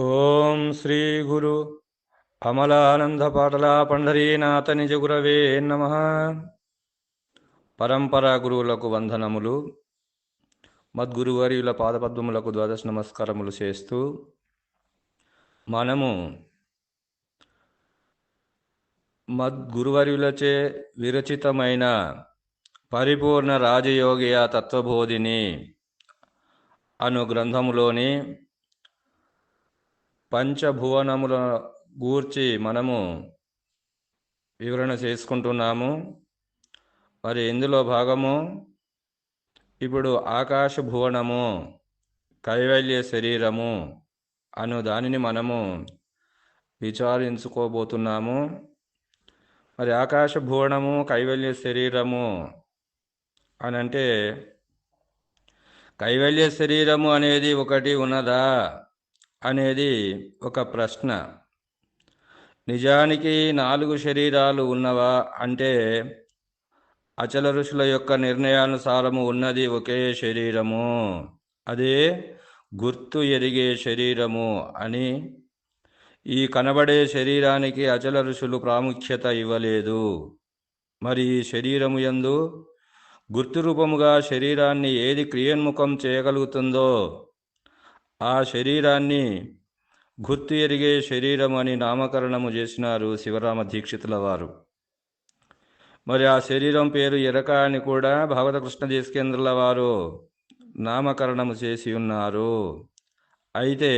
ఓం శ్రీ గురు అమలానంద పాటల పండరీనాథ నిజ గురవే నమ. పరంపరా గురువులకు వందనములు. మద్గురువర్యుల పాదపద్మములకు ద్వాదశ నమస్కారములు చేస్తూ మనము మద్గురువర్యులచే విరచితమైన పరిపూర్ణ రాజయోగియ తత్వబోధిని అను గ్రంథములోని పంచభువనముల గూర్చి మనము వివరణ చేసుకుంటున్నాము. మరి ఇందులో భాగము ఇప్పుడు ఆకాశ భువనము కైవల్య శరీరము అను దానిని మనము విచారించుకోబోతున్నాము. మరి ఆకాశ భువనము కైవల్య శరీరము అని అంటే కైవల్య శరీరము అనేది ఒకటి ఉన్నదా? అనేది ఒక ప్రశ్న. నిజానికి నాలుగు శరీరాలు ఉన్నవా? అంటే అచల ఋషుల యొక్క నిర్ణయానుసారము ఉన్నది ఒకే శరీరము. అదే గుర్తు ఎరిగే శరీరము అని ఈ కనబడే శరీరానికి అచల ఋషులు ప్రాముఖ్యత ఇవ్వలేదు. మరి ఈ శరీరము యందు గుర్తు రూపముగా శరీరాన్ని ఏది క్రియోన్ముఖం చేయగలుగుతుందో ఆ శరీరాన్ని గుర్తు ఎరిగే శరీరం అని నామకరణము చేసినారు శివరామ దీక్షితుల వారు. మరి ఆ శరీరం పేరు ఎరక అని కూడా భగవతకృష్ణ దేశకేంద్రుల వారు నామకరణము చేసి ఉన్నారు. అయితే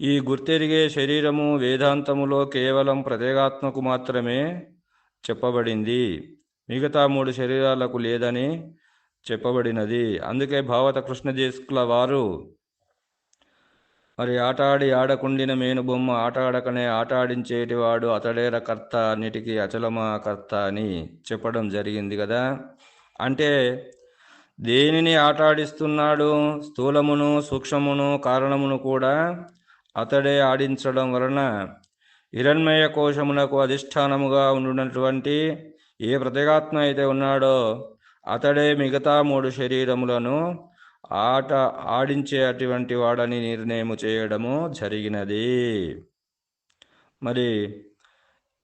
ఈ గుర్తెరిగే శరీరము వేదాంతములో కేవలం ప్రత్యేగాత్మకు మాత్రమే చెప్పబడింది. మిగతా మూడు శరీరాలకు లేదని చెప్పబడినది. అందుకే భావత కృష్ణ దేశకుల వారు మరి ఆటాడి ఆడకుండిన మేనుబొమ్మ ఆటాడకనే ఆటాడించేటివాడు అతడేర కర్త అన్నిటికీ అచలమా కర్త అని చెప్పడం జరిగింది కదా అంటే దేనిని ఆటాడిస్తున్నాడు? స్థూలమును సూక్ష్మమును కారణమును కూడా అతడే ఆడించడం వలన హిరణ్మయ కోశమునకు అధిష్టానముగా ఉండున్నటువంటి ఏ ప్రతిగాత్మ అయితే ఉన్నాడో అతడే మిగతా మూడు శరీరములను ఆట ఆడించే అటువంటి వాడని నిర్ణయం చేయడము జరిగినది. మరి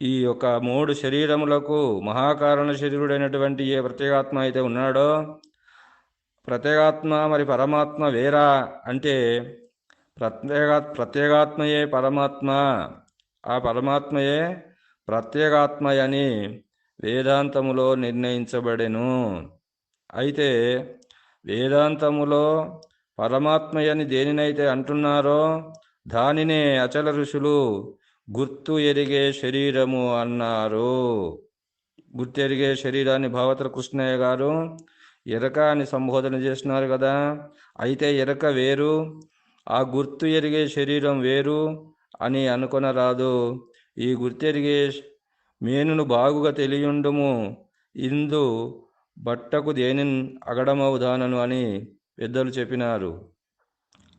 ఈ యొక్క మూడు శరీరములకు మహాకారణ శరీరుడైనటువంటి ఏ ప్రత్యేగాత్మ అయితే ఉన్నాడో ప్రత్యేగాత్మ మరి పరమాత్మ వేరా అంటే ప్రత్యేగా ప్రత్యేగాత్మయే పరమాత్మ. ఆ పరమాత్మయే ప్రత్యేగాత్మయని వేదాంతములో నిర్ణయించబడెను. అయితే వేదాంతములో పరమాత్మయని దేనినైతే అంటున్నారో దానినే అచల ఋషులు గుర్తు ఎరిగే శరీరము అన్నారు. గుర్తు ఎరిగే శరీరాన్ని భావతల కృష్ణయ్య గారు ఎరక అని సంబోధన చేసినారు కదా. అయితే ఎరక వేరు ఆ గుర్తు ఎరిగే శరీరం వేరు అని అనుకొనరాదు. ఈ గుర్తెరిగే మేనును బాగుగా తెలియుండుము. ఇందు బట్టకు దేని అగడమవుదానను అని పెద్దలు చెప్పినారు.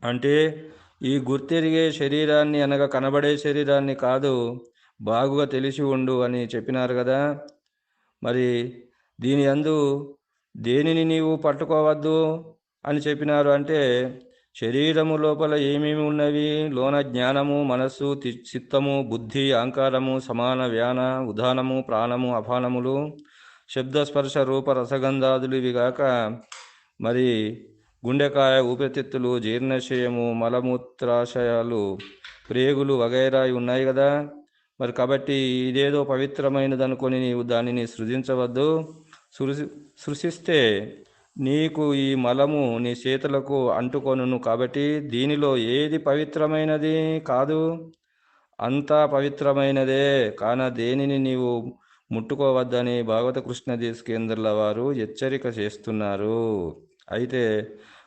అంటే ఈ గుర్తెరిగే శరీరాన్ని అనగా కనబడే శరీరాన్ని కాదు బాగుగా తెలిసి ఉండు అని చెప్పినారు కదా. మరి దీని అందు దేనిని నీవు పట్టుకోవద్దు అని చెప్పినారు అంటే శరీరము లోపల ఏమేమి ఉన్నవి? లోన జ్ఞానము మనస్సు చిత్తము బుద్ధి అహంకారము సమాన వ్యాన ఉదానము ప్రాణము అపానములు శబ్దస్పర్శ రూప రసగంధాదులు ఇవి కాక మరి గుండెకాయ ఊపిరితిత్తులు జీర్ణశయము మలమూత్రాశయాలు ప్రేగులు వగైరా ఉన్నాయి కదా. మరి కాబట్టి ఇదేదో పవిత్రమైనది అనుకొని నీవు దానిని సృజించవద్దు. సృజి సృష్టిస్తే నీకు ఈ మలము నీ చేతులకు అంటుకొనును కాబట్టి దీనిలో ఏది పవిత్రమైనది కాదు. అంతా పవిత్రమైనదే. కాన దేనిని నీవు ముట్టుకోవద్దని భాగవత కృష్ణ దేశకేంద్రుల వారు హెచ్చరిక చేస్తున్నారు. అయితే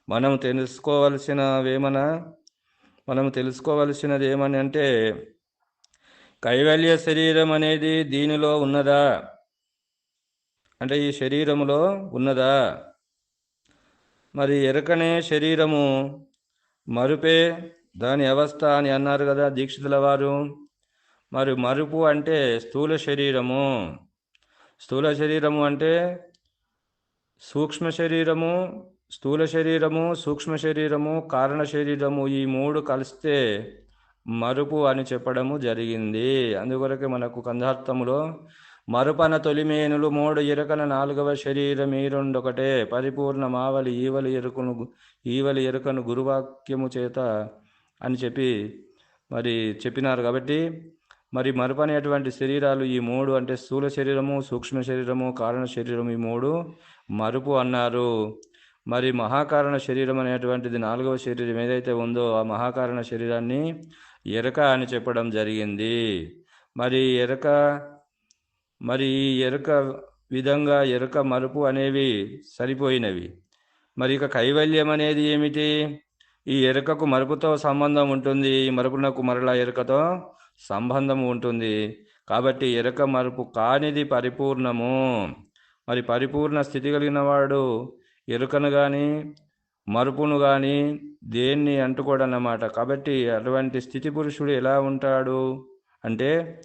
మనం తెలుసుకోవలసినవేమన్నా మనం తెలుసుకోవలసినది ఏమని అంటే కైవల్య శరీరం అనేది దీనిలో ఉన్నదా? అంటే ఈ శరీరములో ఉన్నదా? మరి ఎరకనే శరీరము మరుపే దాని అవస్థ అని అన్నారు కదా దీక్షితుల వారు. మరి మరుపు అంటే స్థూల శరీరము. స్థూల శరీరము అంటే సూక్ష్మ శరీరము స్థూల శరీరము సూక్ష్మ శరీరము కారణ శరీరము ఈ మూడు కలిస్తే మరుపు అని చెప్పడము జరిగింది. అందుకొరకే మనకు కందార్థములో మరుపన తొలిమేనులు మూడు ఇరకన నాలుగవ శరీరం ఈ రెండొకటే. పరిపూర్ణ మావలి ఈవలి ఎరుకను ఈవలి ఎరుకను గురువాక్యము చేత అని చెప్పి మరి చెప్పినారు కాబట్టి మరి మరుపు అనేటువంటి శరీరాలు ఈ మూడు అంటే స్థూల శరీరము సూక్ష్మ శరీరము కారణ శరీరం ఈ మూడు మరుపు అన్నారు. మరి మహాకారణ శరీరం అనేటువంటిది నాలుగవ శరీరం ఏదైతే ఉందో ఆ మహాకారణ శరీరాన్ని ఎరక అని చెప్పడం జరిగింది. మరి ఎరక మరి ఈ ఎరక విధంగా ఎరక మరుపు అనేవి సరిపోయినవి. మరి ఇక కైవల్యం అనేది ఏమిటి? ఈ ఎరకకు మరుపుతో సంబంధం ఉంటుంది. ఈ మరుపునకు మరలా ఎరకతో సంబంధం ఉంటుంది. కాబట్టి ఎరక మరుపు కానిది పరిపూర్ణము. మరి పరిపూర్ణ స్థితి కలిగిన వాడు ఎరుకను కానీ మరుపును కానీ దేన్ని అంటుకోడన్నమాట. కాబట్టి అటువంటి స్థితి పురుషుడు ఎలా ఉంటాడు? అంటే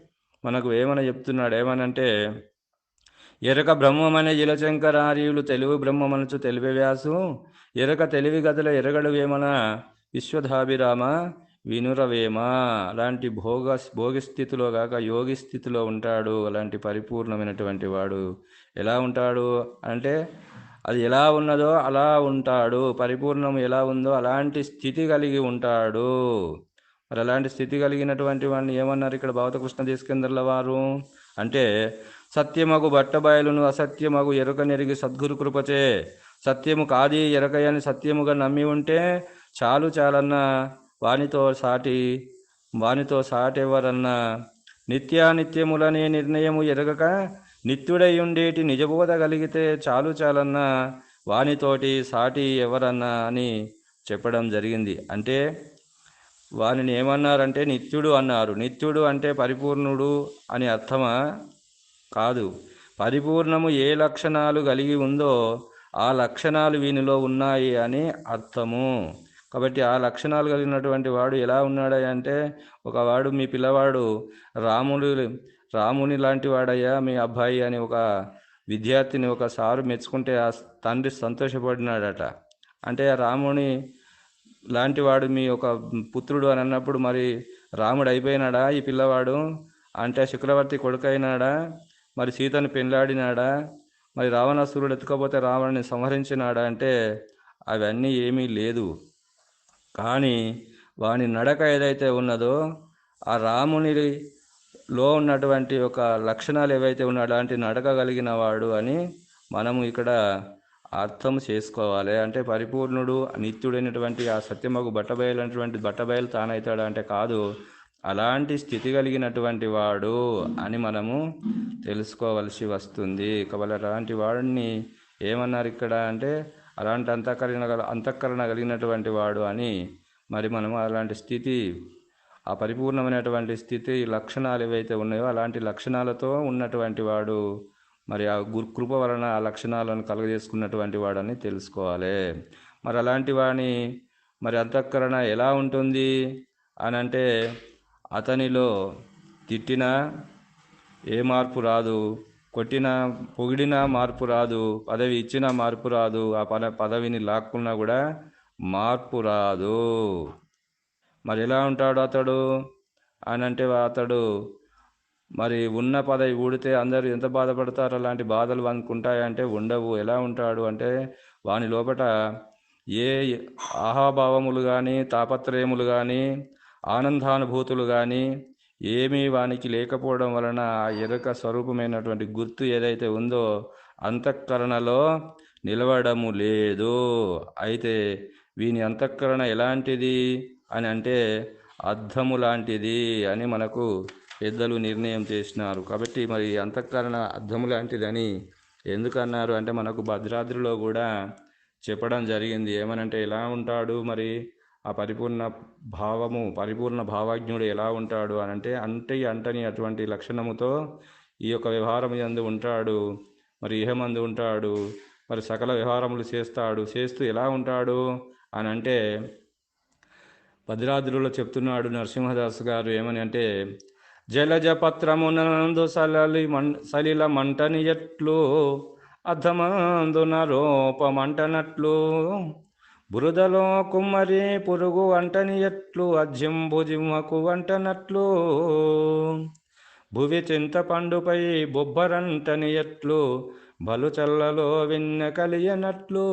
మనకు ఏమని చెప్తున్నాడు? ఏమనంటే ఎరక బ్రహ్మమనే జిలశంకరార్యులు తెలుగు బ్రహ్మమనచు తెలివి వ్యాసు ఎరక తెలివి గదుల ఎరగడు వేమన విశ్వధాభిరామ వినురవేమ? అలాంటి భోగ భోగి స్థితిలో కాక యోగి స్థితిలో ఉంటాడు అలాంటి పరిపూర్ణమైనటువంటి వాడు. ఎలా ఉంటాడు? అంటే అది ఎలా ఉన్నదో అలా ఉంటాడు. పరిపూర్ణం ఎలా ఉందో అలాంటి స్థితి కలిగి ఉంటాడు. మరి అలాంటి స్థితి కలిగినటువంటి వాడిని ఏమన్నారు ఇక్కడ భావతకృష్ణ తీసుకెందర్ల వారు? అంటే సత్యమగు బట్టబయలును అసత్యమగు ఎరుక నెరిగి సద్గురు కృపచే. సత్యము కాది ఎరకయని సత్యముగా నమ్మి ఉంటే చాలు చాలన్నా. వానితో సాటి వానితో సాటెవరన్నా నిత్యానిత్యములనే నిర్ణయము ఎరగక నిత్యుడై ఉండేటి నిజబోధ కలిగితే చాలు చాలన్నా వానితోటి సాటి ఎవరన్నా అని చెప్పడం జరిగింది. అంటే వానిని ఏమన్నారంటే నిత్యుడు అన్నారు. నిత్యుడు అంటే పరిపూర్ణుడు అని అర్థమా? కాదు. పరిపూర్ణము ఏ లక్షణాలు కలిగి ఉందో ఆ లక్షణాలు వీనిలో ఉన్నాయి అని అర్థము. కాబట్టి ఆ లక్షణాలు కలిగినటువంటి వాడు ఎలా ఉన్నాడా అంటే ఒకవాడు మీ పిల్లవాడు రాముడు రాముని లాంటి వాడయ్యా మీ అబ్బాయి అని ఒక విద్యార్థిని ఒక సారు మెచ్చుకుంటే ఆ తండ్రి సంతోషపడినాడట. అంటే ఆ రాముని లాంటి వాడు మీ ఒక పుత్రుడు అని అన్నప్పుడు మరి రాముడు అయిపోయినాడా ఈ పిల్లవాడు? అంటే శుక్రవర్తి కొడుకైనాడా? మరి సీతను పెళ్ళాడినాడా మరి రావణాసురుడు ఎత్తుకపోతే రావణ్ణి సంహరించినాడా? అంటే అవన్నీ ఏమీ లేదు. కానీ వాని నడక ఏదైతే ఉన్నదో ఆ రామునిలో ఉన్నటువంటి ఒక లక్షణాలు ఏవైతే ఉన్నాయో అలాంటి నడక కలిగిన వాడు అని మనము ఇక్కడ అర్థం చేసుకోవాలి. అంటే పరిపూర్ణుడు నిత్యుడైనటువంటి ఆ సత్యమగు బట్టబయలైనటువంటి బట్టబయలు తానవుతాడు అంటే కాదు. అలాంటి స్థితి కలిగినటువంటి వాడు అని మనము తెలుసుకోవలసి వస్తుంది. కాబట్టి అలాంటి వాడిని ఏమన్నారు ఇక్కడ అంటే అలాంటి అంతఃకరణ గల అంతఃకరణ కలిగినటువంటి వాడు అని మరి మనము అలాంటి స్థితి ఆ పరిపూర్ణమైనటువంటి స్థితి లక్షణాలు ఏవైతే ఉన్నాయో అలాంటి లక్షణాలతో ఉన్నటువంటి వాడు మరి ఆ గురు కృప వలన ఆ లక్షణాలను కలుగజేసుకున్నటువంటి వాడని తెలుసుకోవాలి. మరి అలాంటి వాణి మరి అంతఃకరణ ఎలా ఉంటుంది అని అంటే అతనిలో తిట్టినా ఏ మార్పు రాదు. కొట్టినా పొగిడినా మార్పు రాదు పదవి ఇచ్చినా మార్పు రాదు ఆ పద పదవిని లాక్కున్నా కూడా మార్పు రాదు. మరి ఎలా ఉంటాడు అతడు? అని అంటే అతడు మరి ఉన్న పదవి ఊడితే అందరూ ఎంత బాధపడతారు? అలాంటి బాధలు అనుకుంటాయంటే ఉండవు. ఎలా ఉంటాడు? అంటే వాని లోపట ఏ ఆహాభావములు కానీ తాపత్రయములు కానీ ఆనందానుభూతులు కానీ ఏమీ వానికి లేకపోవడం వలన ఆ ఎరుక స్వరూపమైనటువంటి గుర్తు ఏదైతే ఉందో అంతఃకరణలో నిలవడము లేదు. అయితే వీని అంతఃకరణ ఎలాంటిది అని అంటే అర్థము లాంటిది అని మనకు పెద్దలు నిర్ణయం చేసినారు. కాబట్టి మరి అంతఃకరణ అర్థము లాంటిదని ఎందుకన్నారు? అంటే మనకు భద్రాద్రిలో కూడా చెప్పడం జరిగింది. ఏమనంటే ఎలా ఉంటాడు మరి? ఆ పరిపూర్ణ భావము పరిపూర్ణ భావజ్ఞుడు ఎలా ఉంటాడు అని అంటే అంటే అంటని అటువంటి లక్షణముతో ఈ యొక్క వ్యవహారం ఎందు ఉంటాడు. మరి ఇహమందు ఉంటాడు. మరి సకల వ్యవహారములు చేస్తాడు. చేస్తూ ఎలా ఉంటాడు అని అంటే భద్రాద్రులో చెప్తున్నాడు నరసింహదాస్ గారు ఏమని అంటే జలజ పత్రమునందు సలలి మన్ సలిల మంటని ఎట్లు అధమందున రూపమంటనట్లు బురదలో కుమ్మరి పురుగు వంటని ఎట్లు అజ్యంబుజిమ్మకు వంటనట్లు. భువి చింతపండుపై బొబ్బరంటని ఎట్లు బలు చల్లలో వెన్నె కలియనట్లు.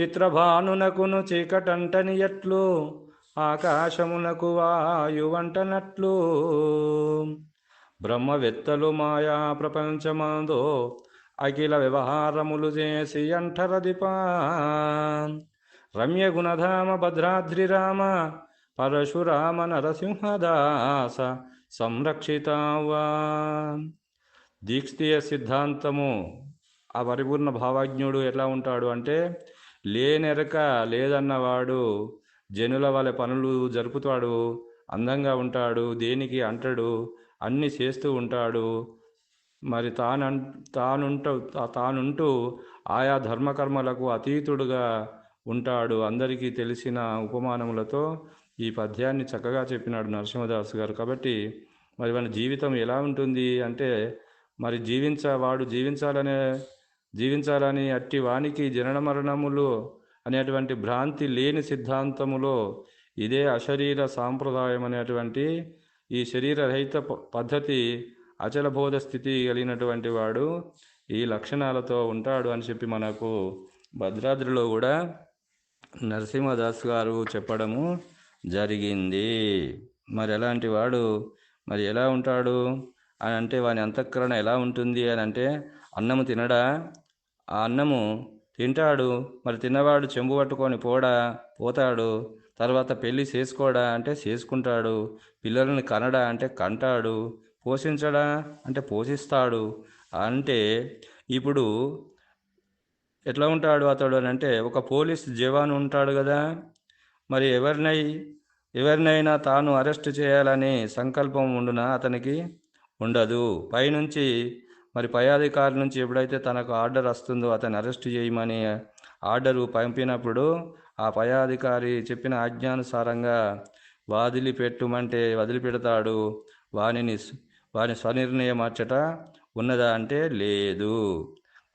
చిత్రభానునకును చీకటంటని ఎట్లు ఆకాశమునకు వాయువంటనట్లు బ్రహ్మవెత్తలు మాయా ప్రపంచమందో అఖిల వ్యవహారములు చేసి అంటరదిపా రమ్య గుణధామ భద్రాద్రి రామ పరశురామ నరసింహదాస సంరక్షితావా దీక్షితీయ సిద్ధాంతము ఆ పరిపూర్ణ భావజ్ఞుడు ఎలా ఉంటాడు అంటే లేనెరక లేదన్నవాడు జనుల వాళ్ళ పనులు జరుపుతాడు అందంగా ఉంటాడు దేనికి అంటాడు అన్ని చేస్తూ ఉంటాడు మరి తాను తానుంటూ తానుంటూ ఆయా ధర్మకర్మలకు అతీతుడుగా ఉంటాడు. అందరికీ తెలిసిన ఉపమానములతో ఈ పద్యాన్ని చక్కగా చెప్పినాడు నరసింహదాస్ గారు. కాబట్టి మరి మన జీవితం ఎలా ఉంటుంది అంటే మరి జీవించ వాడు జీవించాలనే జీవించాలని అట్టి వానికి జనన మరణములు అనేటువంటి భ్రాంతి లేని సిద్ధాంతములో ఇదే అశరీర సాంప్రదాయం అనేటువంటి ఈ శరీరరహిత ప- అచల అచలబోధ స్థితి కలిగినటువంటి వాడు ఈ లక్షణాలతో ఉంటాడు అని చెప్పి మనకు భద్రాద్రిలో కూడా నరసింహదాస్ గారు చెప్పడము జరిగింది. మరి ఎలాంటి వాడు? మరి ఎలా ఉంటాడు? అని అంటే వాని అంతఃకరణ ఎలా ఉంటుంది అని అంటే అన్నము తినడా? ఆ అన్నము తింటాడు. మరి తిన్నవాడు చెంబు పట్టుకొని పోడా? పోతాడు. తర్వాత పెళ్ళి చేసుకోడా? అంటే చేసుకుంటాడు. పిల్లలను కనడా? అంటే కంటాడు. పోషించడా? అంటే పోషిస్తాడు. అంటే ఇప్పుడు ఎట్లా ఉంటాడు అతడు అని అంటే ఒక పోలీస్ జవాన్ ఉంటాడు కదా. మరి ఎవరినై ఎవరినైనా తాను అరెస్ట్ చేయాలని సంకల్పం ఉండునా అతనికి? ఉండదు. పైనుంచి మరి పై అధికారి నుంచి ఎప్పుడైతే తనకు ఆర్డర్ వస్తుందో అతను అరెస్ట్ చేయమని ఆర్డరు పంపినప్పుడు ఆ పై అధికారి చెప్పిన ఆజ్ఞానుసారంగా వదిలిపెట్టుమంటే వదిలిపెడతాడు. వానిని వారిని స్వనిర్ణయం అచ్చట ఉన్నదా అంటే లేదు.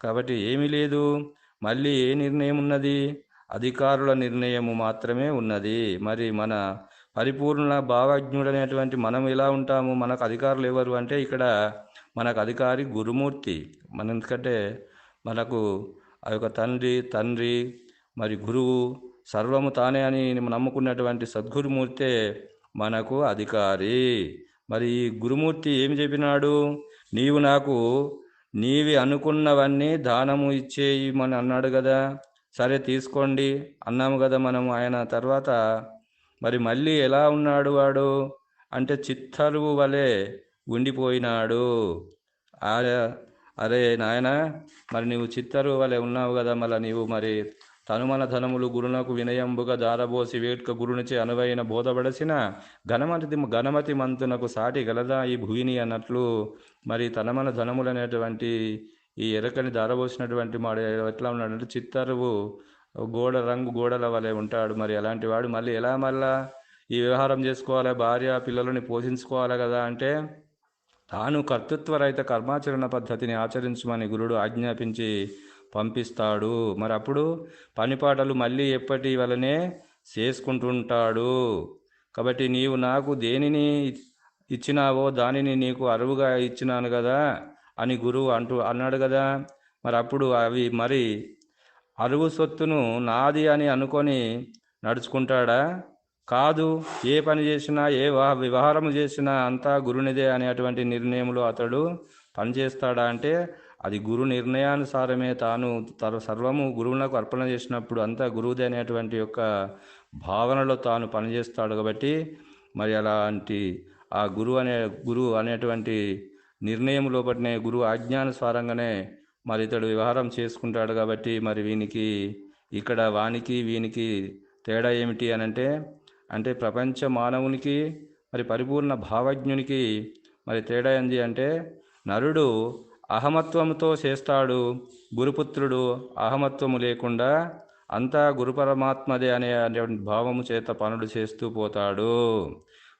కాబట్టి ఏమీ లేదు. మళ్ళీ ఏ నిర్ణయం ఉన్నది? అధికారుల నిర్ణయము మాత్రమే ఉన్నది. మరి మన పరిపూర్ణ భావజ్ఞుడనేటువంటి మనం ఎలా ఉంటాము? మనకు అధికారులు ఎవరు అంటే ఇక్కడ మనకు అధికారి గురుమూర్తి. మన ఎందుకంటే మనకు ఆ యొక్క తండ్రి తండ్రి మరి గురువు సర్వము తానే అని నమ్ముకున్నటువంటి సద్గురుమూర్తే మనకు అధికారి. మరి ఈ గురుమూర్తి ఏమి చెప్పినాడు? నీవు నాకు నీవి అనుకున్నవన్నీ దానము ఇచ్చేయమని అన్నాడు కదా సరే తీసుకోండి అన్నాము కదా మనం ఆయన తర్వాత. మరి మళ్ళీ ఎలా ఉన్నాడు వాడు? అంటే చిత్తరువు వలె ఉండిపోయినాడు. అరే నాయన మరి నీవు చిత్తరు వలె ఉన్నావు కదా మళ్ళీ నీవు మరి తనుమన ధనములు గురునకు వినయంబుగా దారబోసి వేట్క గురునిచే అనువైన బోధబడసిన ఘనమతి ఘనమతి మంతునకు సాటి గలదా ఈ భూమిని అన్నట్లు. మరి తనమన ధనములనేటువంటి ఈ ఎరకని దారబోసినటువంటి మాడు ఎట్లా ఉన్నాడంటే చిత్తరువు గోడ రంగు గోడల వలె ఉంటాడు. మరి అలాంటి వాడు మళ్ళీ ఎలా మళ్ళా ఈ వ్యవహారం చేసుకోవాలి? భార్య పిల్లలని పోషించుకోవాలి కదా అంటే తాను కర్తృత్వరహిత కర్మాచరణ పద్ధతిని ఆచరించమని గురుడు ఆజ్ఞాపించి పంపిస్తాడు. మరి అప్పుడు పనిపాటలు మళ్ళీ ఎప్పటి వలనే చేసుకుంటుంటాడు. కాబట్టి నీవు నాకు దేనిని ఇచ్చినావో దానిని నీకు అరువుగా ఇచ్చినాను కదా అని గురువు అంటూ అన్నాడు కదా. మరి అప్పుడు అవి మరి అరువు సొత్తును నాది అని అనుకొని నడుచుకుంటాడా? కాదు ఏ పని చేసినా ఏ వా- వ్యవహారం చేసినా అంతా గురునిదే అనేటువంటి నిర్ణయంలో అతడు పనిచేస్తాడా అంటే అది గురు నిర్ణయానుసారమే తాను తన సర్వము గురువులకు అర్పణ చేసినప్పుడు అంతా గురువుది అనేటువంటి యొక్క భావనలో తాను పనిచేస్తాడు కాబట్టి మరి అలాంటి ఆ గురువు అనే గురువు అనేటువంటి నిర్ణయం లోపలనే గురువు ఆజ్ఞానుసారంగానే మరి ఇతడు వ్యవహారం చేసుకుంటాడు కాబట్టి మరి వీనికి ఇక్కడ వానికి వీనికి తేడా ఏమిటి అని అంటే అంటే ప్రపంచ మానవునికి మరి పరిపూర్ణ భావజ్ఞునికి మరి తేడా ఏంది అంటే నరుడు అహమత్వముతో చేస్తాడు గురుపుత్రుడు అహమత్వము లేకుండా అంతా గురుపరమాత్మదే అనే భావము చేత పనులు చేస్తూ పోతాడు.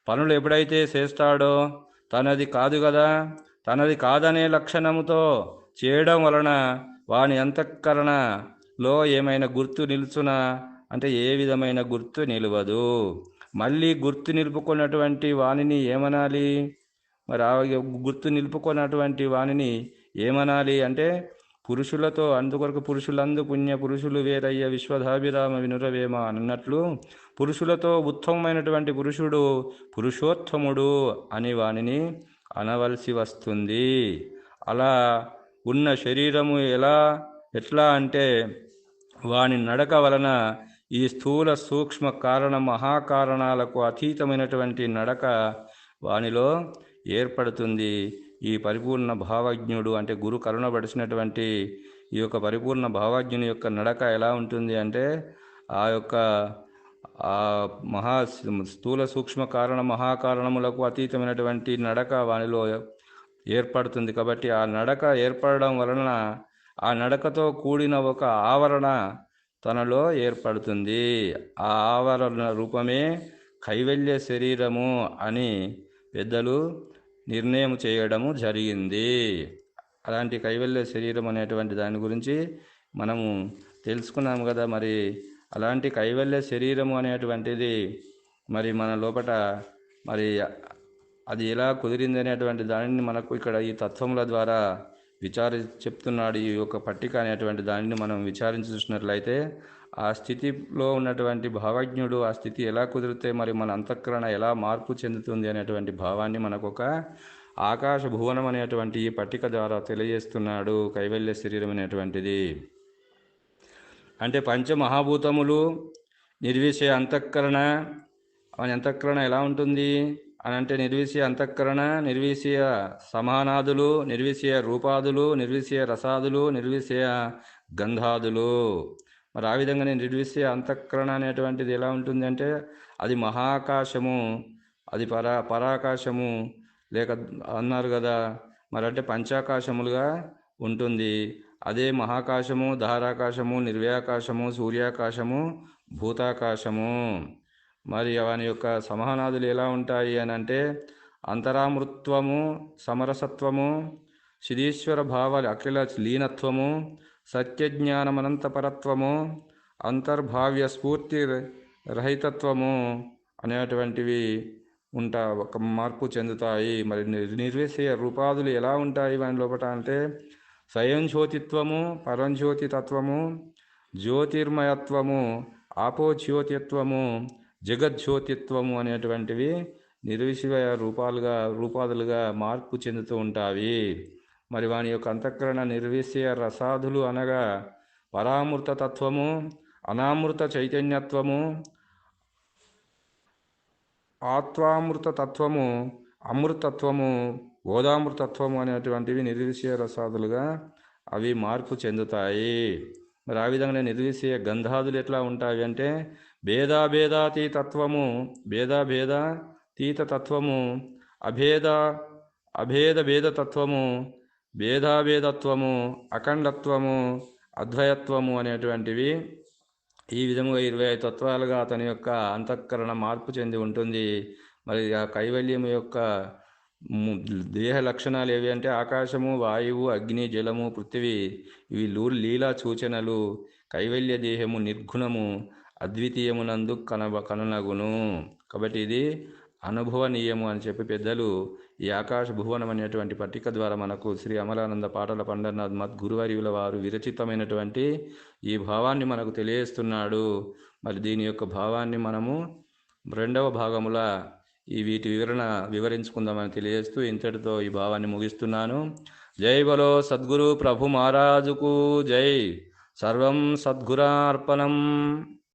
పనులు ఎప్పుడైతే చేస్తాడో తనది కాదు కదా? తనది కాదనే లక్షణముతో చేయడం వలన వాని అంతఃకరణలో ఏమైనా గుర్తు నిలుచునా? అంటే ఏ విధమైన గుర్తు నిలవదు. మళ్ళీ గుర్తు నిలుపుకున్నటువంటి వాణిని ఏమనాలి? మరి ఆ గుర్తు నిలుపుకున్నటువంటి వాణిని ఏమనాలి అంటే పురుషులతో అందుకొరకు పురుషులందు పుణ్య పురుషులు వేరయ్య విశ్వధాభిరామ వినురవేమ అన్నట్లు పురుషులతో ఉత్తమమైనటువంటి పురుషుడు పురుషోత్తముడు అని వానిని అనవలసి వస్తుంది. అలా ఉన్న శరీరము ఎలా? ఎట్లా అంటే వాని నడక వలన ఈ స్థూల సూక్ష్మ కారణ మహాకారణాలకు అతీతమైనటువంటి నడక వానిలో ఏర్పడుతుంది. ఈ పరిపూర్ణ భావజ్ఞుడు అంటే గురు కరుణపడిచినటువంటి ఈ యొక్క పరిపూర్ణ భావజ్ఞుని యొక్క నడక ఎలా ఉంటుంది అంటే ఆ యొక్క ఆ మహా స్థూల సూక్ష్మ కారణ మహాకారణములకు అతీతమైనటువంటి నడక వానిలో ఏర్పడుతుంది కాబట్టి ఆ నడక ఏర్పడడం వలన ఆ నడకతో కూడిన ఒక ఆవరణ తనలో ఏర్పడుతుంది. ఆ ఆవరణ రూపమే కైవల్య శరీరము అని పెద్దలు నిర్ణయం చేయడము జరిగింది. అలాంటి కైవల్య శరీరం అనేటువంటి దాని గురించి మనము తెలుసుకున్నాము కదా మరి. అలాంటి కైవల్య శరీరము అనేటువంటిది మరి మన లోపట మరి అది ఎలా కుదిరింది అనేటువంటి దానిని మనకు ఇక్కడ ఈ తత్వముల ద్వారా విచారి చెప్తున్నాడు ఈ యొక్క పట్టిక అనేటువంటి దానిని మనం విచారించి చూసినట్లయితే ఆ స్థితిలో ఉన్నటువంటి భావజ్ఞుడు ఆ స్థితి ఎలా కుదిరితే మరి మన అంతఃకరణ ఎలా మార్పు చెందుతుంది అనేటువంటి భావాన్ని మనకు ఒక ఆకాశ భువనం అనేటువంటి ఈ పట్టిక ద్వారా తెలియజేస్తున్నాడు కైవల్య శరీరం అనేటువంటిది. అంటే పంచమహాభూతములు నిర్విషయ అంతఃకరణ అవని అంతఃకరణ ఎలా ఉంటుంది? అని అంటే నిర్విషయ అంతఃకరణ నిర్విషయ సమానాదులు నిర్విషయ రూపాదులు నిర్విషయ రసాదులు నిర్విషయ గంధాదులు. మరి ఆ విధంగా నేను నిర్విషయ అంతఃకరణ అనేటువంటిది ఎలా ఉంటుంది అంటే అది మహాకాశము అది పరా పరాకాశము లేక అన్నారు కదా మరి అంటే పంచాకాశములుగా ఉంటుంది. అదే మహాకాశము ధారాకాశము నిర్వ్యాకాశము సూర్యాకాశము భూతాకాశము. మరి వాని యొక్క సమానాదులు ఎలా ఉంటాయి అని అంటే అంతరామృత్వము సమరసత్వము శిరీశ్వర భావాలు అఖిల లీనత్వము సత్యజ్ఞానమనంతపరత్వము అంతర్భావ్య స్ఫూర్తి రహితత్వము అనేటువంటివి ఉంటా ఒక మార్పు చెందుతాయి. మరి నిర్విషయ రూపాదులు ఎలా ఉంటాయి వాని లోపల అంటే స్వయం జ్యోతిత్వము పరంజ్యోతి తత్వము జ్యోతిర్మయత్వము ఆపోజ్యోతిత్వము జగజ్యోతిత్వము అనేటువంటివి నిర్విషయ రూపాలుగా రూపాదులుగా మార్పు చెందుతూ ఉంటాయి. మరి వాని యొక్క అంతఃకరణ నిర్విషయ రసాదులు అనగా పరామృత తత్వము అనామృత చైతన్యత్వము ఆత్వామృత తత్వము అమృతత్వము గోదామృతత్వము అనేటువంటివి నిర్విషయ రసాదులుగా అవి మార్పు చెందుతాయి. మరి ఆ విధంగా నిర్విషయ గంధాదులు ఎట్లా ఉంటాయి అంటే భేదాభేదాతీ తత్వము భేదాభేద తీత తత్వము అభేద అభేద భేద తత్వము భేదాభేదత్వము అఖండత్వము అద్వయత్వము అనేటువంటివి ఈ విధముగా ఇరవై ఐదు తత్వాలుగా అతని యొక్క అంతఃకరణ మార్పు చెంది ఉంటుంది. మరి ఆ కైవల్యం యొక్క దేహ లక్షణాలు ఏవి అంటే ఆకాశము వాయువు అగ్ని జలము పృథివీ ఇవి లూర్ లీలా సూచనలు. కైవల్య దేహము నిర్గుణము అద్వితీయమునందు కనబ కనునగును. కాబట్టి ఇది అనుభవనీయము అని చెప్పి పెద్దలు ఈ ఆకాశ భువనం అనేటువంటి పట్టిక ద్వారా మనకు శ్రీ అమలానంద పాటల పండర్నాథ్ మత్ గురువర్యుల వారు విరచితమైనటువంటి ఈ భావాన్ని మనకు తెలియజేస్తున్నాడు. మరి దీని యొక్క భావాన్ని మనము రెండవ భాగముల ఈ వీటి వివరణ వివరించుకుందామని తెలియజేస్తూ ఇంతటితో ఈ భావాన్ని ముగిస్తున్నాను. జై బలో సద్గురు ప్రభు మహారాజుకు జై. సర్వం సద్గురార్పణం.